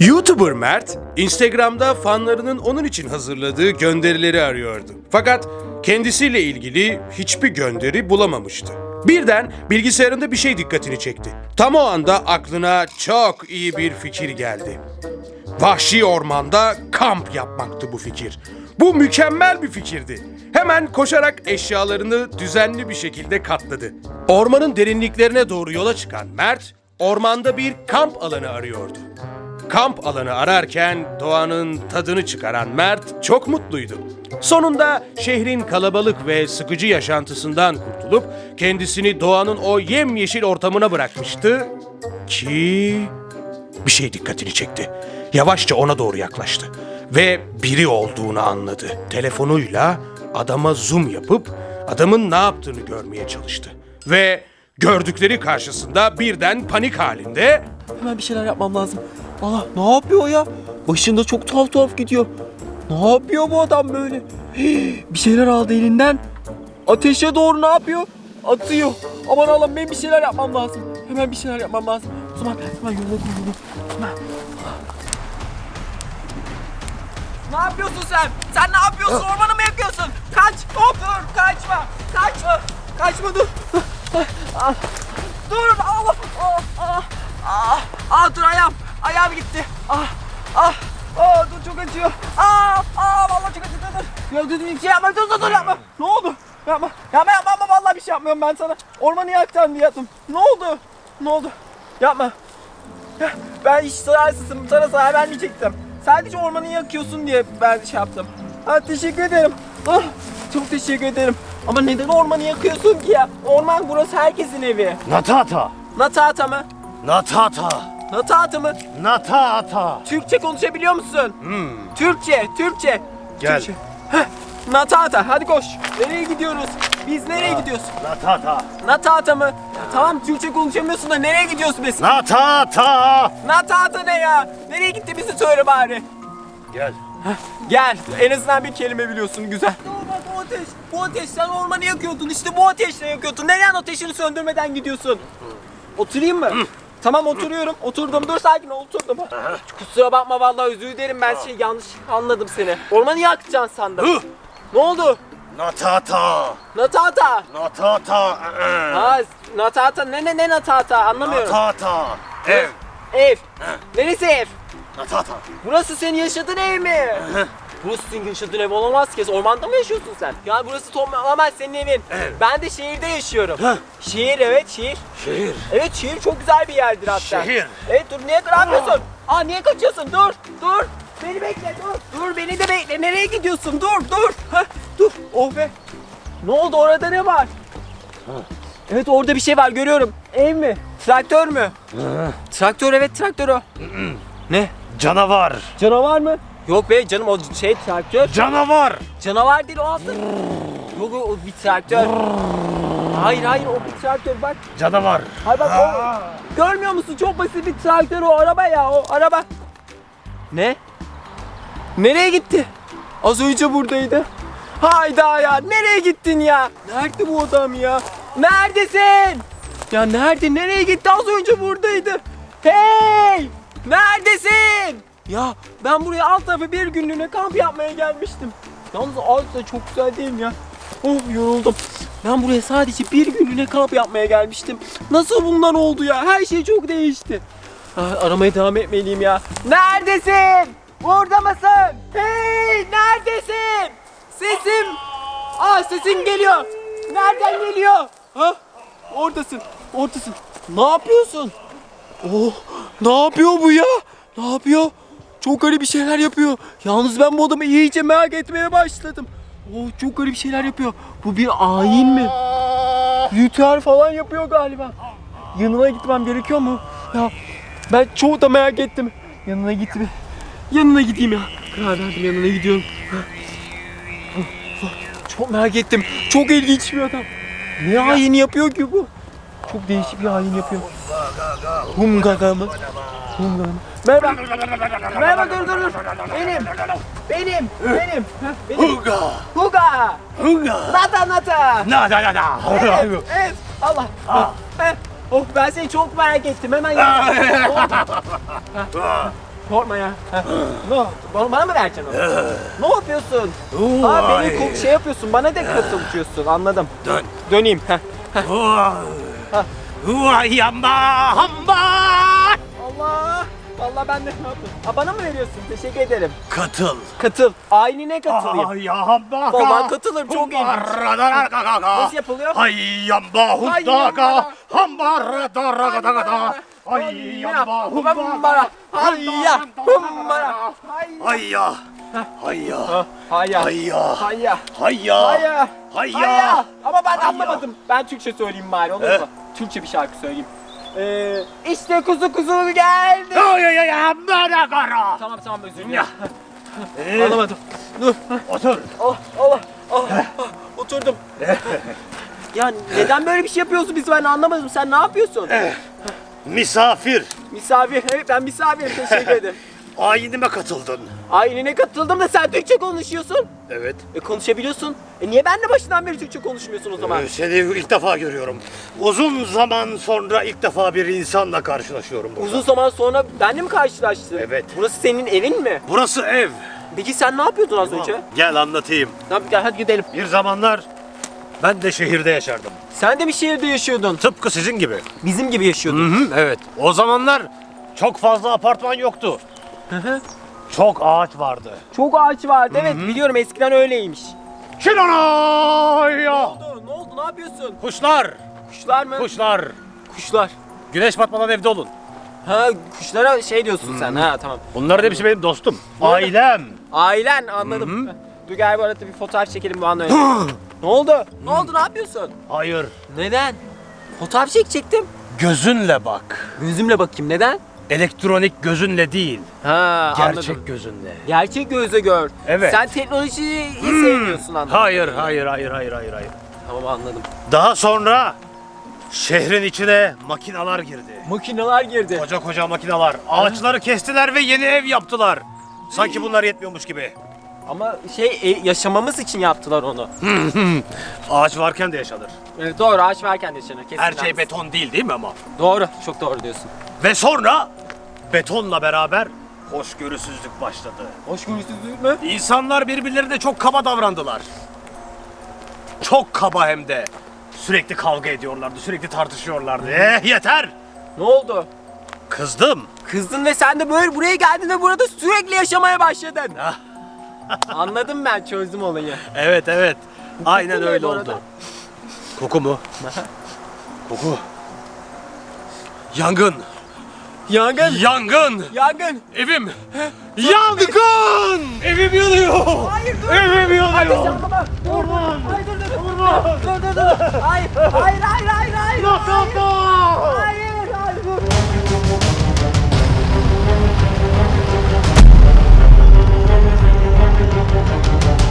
YouTuber Mert, Instagram'da fanlarının onun için hazırladığı gönderileri arıyordu. Fakat kendisiyle ilgili hiçbir gönderi bulamamıştı. Birden bilgisayarında bir şey dikkatini çekti. Tam o anda aklına çok iyi bir fikir geldi. Vahşi ormanda kamp yapmaktı bu fikir. Bu mükemmel bir fikirdi. Hemen koşarak eşyalarını düzenli bir şekilde katladı. Ormanın derinliklerine doğru yola çıkan Mert, ormanda bir kamp alanı arıyordu. Kamp alanı ararken doğanın tadını çıkaran Mert çok mutluydu. Sonunda şehrin kalabalık ve sıkıcı yaşantısından kurtulup kendisini doğanın o yemyeşil ortamına bırakmıştı ki bir şey dikkatini çekti. Yavaşça ona doğru yaklaştı ve biri olduğunu anladı. Telefonuyla adama zoom yapıp adamın ne yaptığını görmeye çalıştı. Ve gördükleri karşısında birden panik halinde Hemen bir şeyler yapmam lazım. Allah ne yapıyor o ya? Başında çok tuhaf tuhaf gidiyor. Ne yapıyor bu adam böyle? Hii, bir şeyler aldı elinden. Ateşe doğru ne yapıyor? Atıyor. Aman Allah'ım benim bir şeyler yapmam lazım. Hemen bir şeyler yapmam lazım. O zaman hemen yola koyuyorum. Hemen. Ne yapıyorsun sen? Sen ne yapıyorsun? Ormanı mı yakıyorsun? Kaç! Hop! Dur! Kaçma! Kaçma! Kaçma dur! Dur! Allah! Ah, ah, ah, ah, dur ayağım! Ayağım gitti! Ah! Ah! Ah, dur çok acıyor! Ah! Ah! Vallahi çok acıyor! Dur! dur. Ya dur bir şey yapma! Dur dur dur yapma! Ne oldu? Yapma! Yapma yapma yapma! Vallahi bir şey yapmıyorum ben sana! Ormanı yaktın diye yaptım! Ne oldu? Ne oldu? Yapma! Ya, Ben hiç zararsızım, sana zarar vermeyecektim. Sadece ormanı yakıyorsun diye ben şey yaptım. Ha, teşekkür ederim. Ah, çok teşekkür ederim. Ama neden ormanı yakıyorsun ki ya? Orman burası herkesin evi. Natata. Natata mı? Natata. Natata mı? Natata. Türkçe konuşabiliyor musun? Türkçe, Türkçe. Gel. Türkçe. Heh, Natata, hadi koş. Nereye gidiyoruz? Biz nereye gidiyoruz? Natata. Natata mı? Tamam Türkçe konuşamıyorsun da nereye gidiyoruz biz? Natata. Natata ne ya? Nereye gitti bizi söyle bari. Gel. Gel. En azından bir kelime biliyorsun. Güzel. O ateş. Bu ateş. Sen ormanı yakıyordun. İşte bu ateşle yakıyordun. Neden ateşini söndürmeden gidiyorsun? Oturayım mı? Tamam oturuyorum. Oturdum. Dur sakin ol. Oturdum. Kusura bakma vallahi özür dilerim. Ben şey yanlış anladım seni. Ormanı yakacaksın sandım. ne oldu? Natata. Natata. Natata. Ha, Natata. Ne ne ne Natata? Anlamıyorum. Natata. Ev. Ev. Neresi ev? Natata. Burası senin yaşadığın ev mi? Senin yaşadığın ev olamaz ki. Ormanda mı yaşıyorsun sen? Ya burası tamamen senin evin. Evet. Ben de şehirde yaşıyorum. Heh. Şehir evet şehir. Şehir. Evet şehir çok güzel bir yerdir hatta. Şehir. Evet dur niye dur yapıyorsun? Aa niye kaçıyorsun? Dur dur. Beni bekle dur. Dur beni de bekle. Nereye gidiyorsun? Dur dur. Heh, dur. Oh be. Ne oldu orada ne var? Evet orada bir şey var görüyorum. Ev mi? Traktör mü? Traktör evet traktör o. ne? Canavar. Canavar mı? Yok be canım o şey traktör. Canavar. Canavar değil o altın. Yok o, o bir traktör. Hayır hayır o bir traktör bak. Canavar. Hayır bak o. Görmüyor musun? Çok basit bir traktör o araba ya o araba. Ne? Nereye gitti? Az önce buradaydı. Hayda ya nereye gittin ya? Nerede bu adam ya? Neredesin? Ya nerede? Nereye gitti? Az önce buradaydı. Hey! Neredesin? Ya ben buraya alt tarafı bir günlüğüne kamp yapmaya gelmiştim. Yalnız ağaç da çok güzel değil mi ya? Oh yoruldum. Ben buraya sadece bir günlüğüne kamp yapmaya gelmiştim. Nasıl bundan oldu ya? Her şey çok değişti. Ah, aramaya devam etmeliyim ya. Neredesin? Burada mısın? Hey neredesin? Sesim. Aa sesin geliyor. Nereden geliyor? Ha? Oradasın. Oradasın. Ne yapıyorsun? Oh, ne yapıyor bu ya? Ne yapıyor? Çok garip şeyler yapıyor. Yalnız ben bu adamı iyice merak etmeye başladım. Oh, çok garip şeyler yapıyor. Bu bir ayin mi? Ritüel falan yapıyor galiba. Yanına gitmem gerekiyor mu? Ya ben çok da merak ettim. Yanına gitme. Yanına gideyim ya. Karar verdim yanına gidiyorum. Çok merak ettim. Çok ilginç bir adam. Ne hain yapıyor ki bu? Çok değişik bir hain yapıyor. Humgaga mı? Humgaga mı? Merhaba. Merhaba dur dur dur. Benim. Benim. Benim. Benim. Huga. Huga. Huga. Nata nata. Natata. Evet. Evet. Allah. Heh. Oh ben seni çok merak ettim. Hemen gel. Korkma ya. Heh. ne? Bana, bana mı vereceksin onu? ne yapıyorsun? Ha beni kul- şey yapıyorsun. Bana da katılıyorsun. Anladım. Dön. Döneyim. Heh. Vay yamba hamba. Vallahi ben de notum. Aa, bana mı veriyorsun? Teşekkür ederim. Katıl. Katıl. Aynine katılayım. Ay yamba. Vallahi katılırım çok iyi. Nasıl yapılıyor? Ay yamba hudaka. Hambar daraga daga da. Ay yamba humbara. Hayya humbara. Hayya. Hayya. Hayya. Hayya. Hayya. Hayya. Hayya. Ama ben anlamadım. Ben Türkçe söyleyeyim bari olur mu? Türkçe bir şarkı söyleyeyim. Ee, işte kuzu kuzu geldi. Ay ay hamba da kara. Tamam tamam özür dilerim. Ya. Ee, Anlamadım. Dur. Otur. Allah. Oh, oh, oturdum. ya neden böyle bir şey yapıyorsun biz ben anlamadım. Sen ne yapıyorsun? Misafir. Misafir. Evet ben misafirim. Teşekkür ederim. Ayinime katıldın. Ailene katıldım da sen Türkçe konuşuyorsun. Evet. E konuşabiliyorsun. E niye benle başından beri Türkçe konuşmuyorsun o zaman? Ee, Seni ilk defa görüyorum. Uzun zaman sonra ilk defa bir insanla karşılaşıyorum burada. Uzun zaman sonra benle mi karşılaştın? Evet. Burası senin evin mi? Burası ev. Peki sen ne yapıyordun az önce? Gel anlatayım. Tamam gel hadi gidelim. Bir zamanlar ben de şehirde yaşardım. Sen de bir şehirde yaşıyordun. Tıpkı sizin gibi. Bizim gibi yaşıyordun. Hı hı, evet. O zamanlar çok fazla apartman yoktu. Çok ağaç vardı. Çok ağaç vardı evet biliyorum eskiden öyleymiş. Çinonaya! Ne oldu? Ne oldu? Ne yapıyorsun? Kuşlar, Kuşlar mı? kuşlar. Kuşlar. Güneş batmadan evde olun. Ha kuşlara şey diyorsun sen ha tamam. Bunların hepsi benim dostum. Ailem. Ailen anladım. Dur gel bu arada bir fotoğraf çekelim bu an öyle. ne oldu? Ne oldu? Ne yapıyorsun? Hayır. Neden? Fotoğraf çekecektim. Gözünle bak. Gözümle bakayım neden? Elektronik gözünle değil. Ha Gerçek anladım. gözünle. Gerçek gözle gör. Evet. Sen teknolojiyi sevmiyorsun anladım. Hayır, hayır, hayır, hayır, hayır, hayır. Tamam anladım. Daha sonra şehrin içine makinalar girdi. Makineler girdi. Koca koca makinalar. Ağaçları kestiler ve yeni ev yaptılar. Sanki bunlar yetmiyormuş gibi. Ama şey e, yaşamamız için yaptılar onu. Ağaç varken de yaşanır. Evet, doğru ağaç varken de yaşanır. Kesin Her şey beton değil değil mi ama? Doğru. Çok doğru diyorsun. Ve sonra betonla beraber hoşgörüsüzlük başladı. Hoşgörüsüzlük mü? İnsanlar birbirlerine çok kaba davrandılar. Çok kaba hem de. Sürekli kavga ediyorlardı, sürekli tartışıyorlardı. Eh yeter! Ne oldu? Kızdım. Kızdın ve sen de böyle buraya geldin ve burada sürekli yaşamaya başladın. Ah. Anladım ben çözdüm olayı. Evet evet. Aynen ne öyle oldu. Koku mu? Koku. Yangın. Yangın. Yangın. Yangın. Evim. Yangın. Evim yanıyor. Hayır dur. Evim yanıyor. Ateş yapma. Orman. Hayır dur dur. Orman. Dur dur dur. Hayır. Hayır hayır hayır. hayır. Yok yok yok. Hayır. Hayır dur.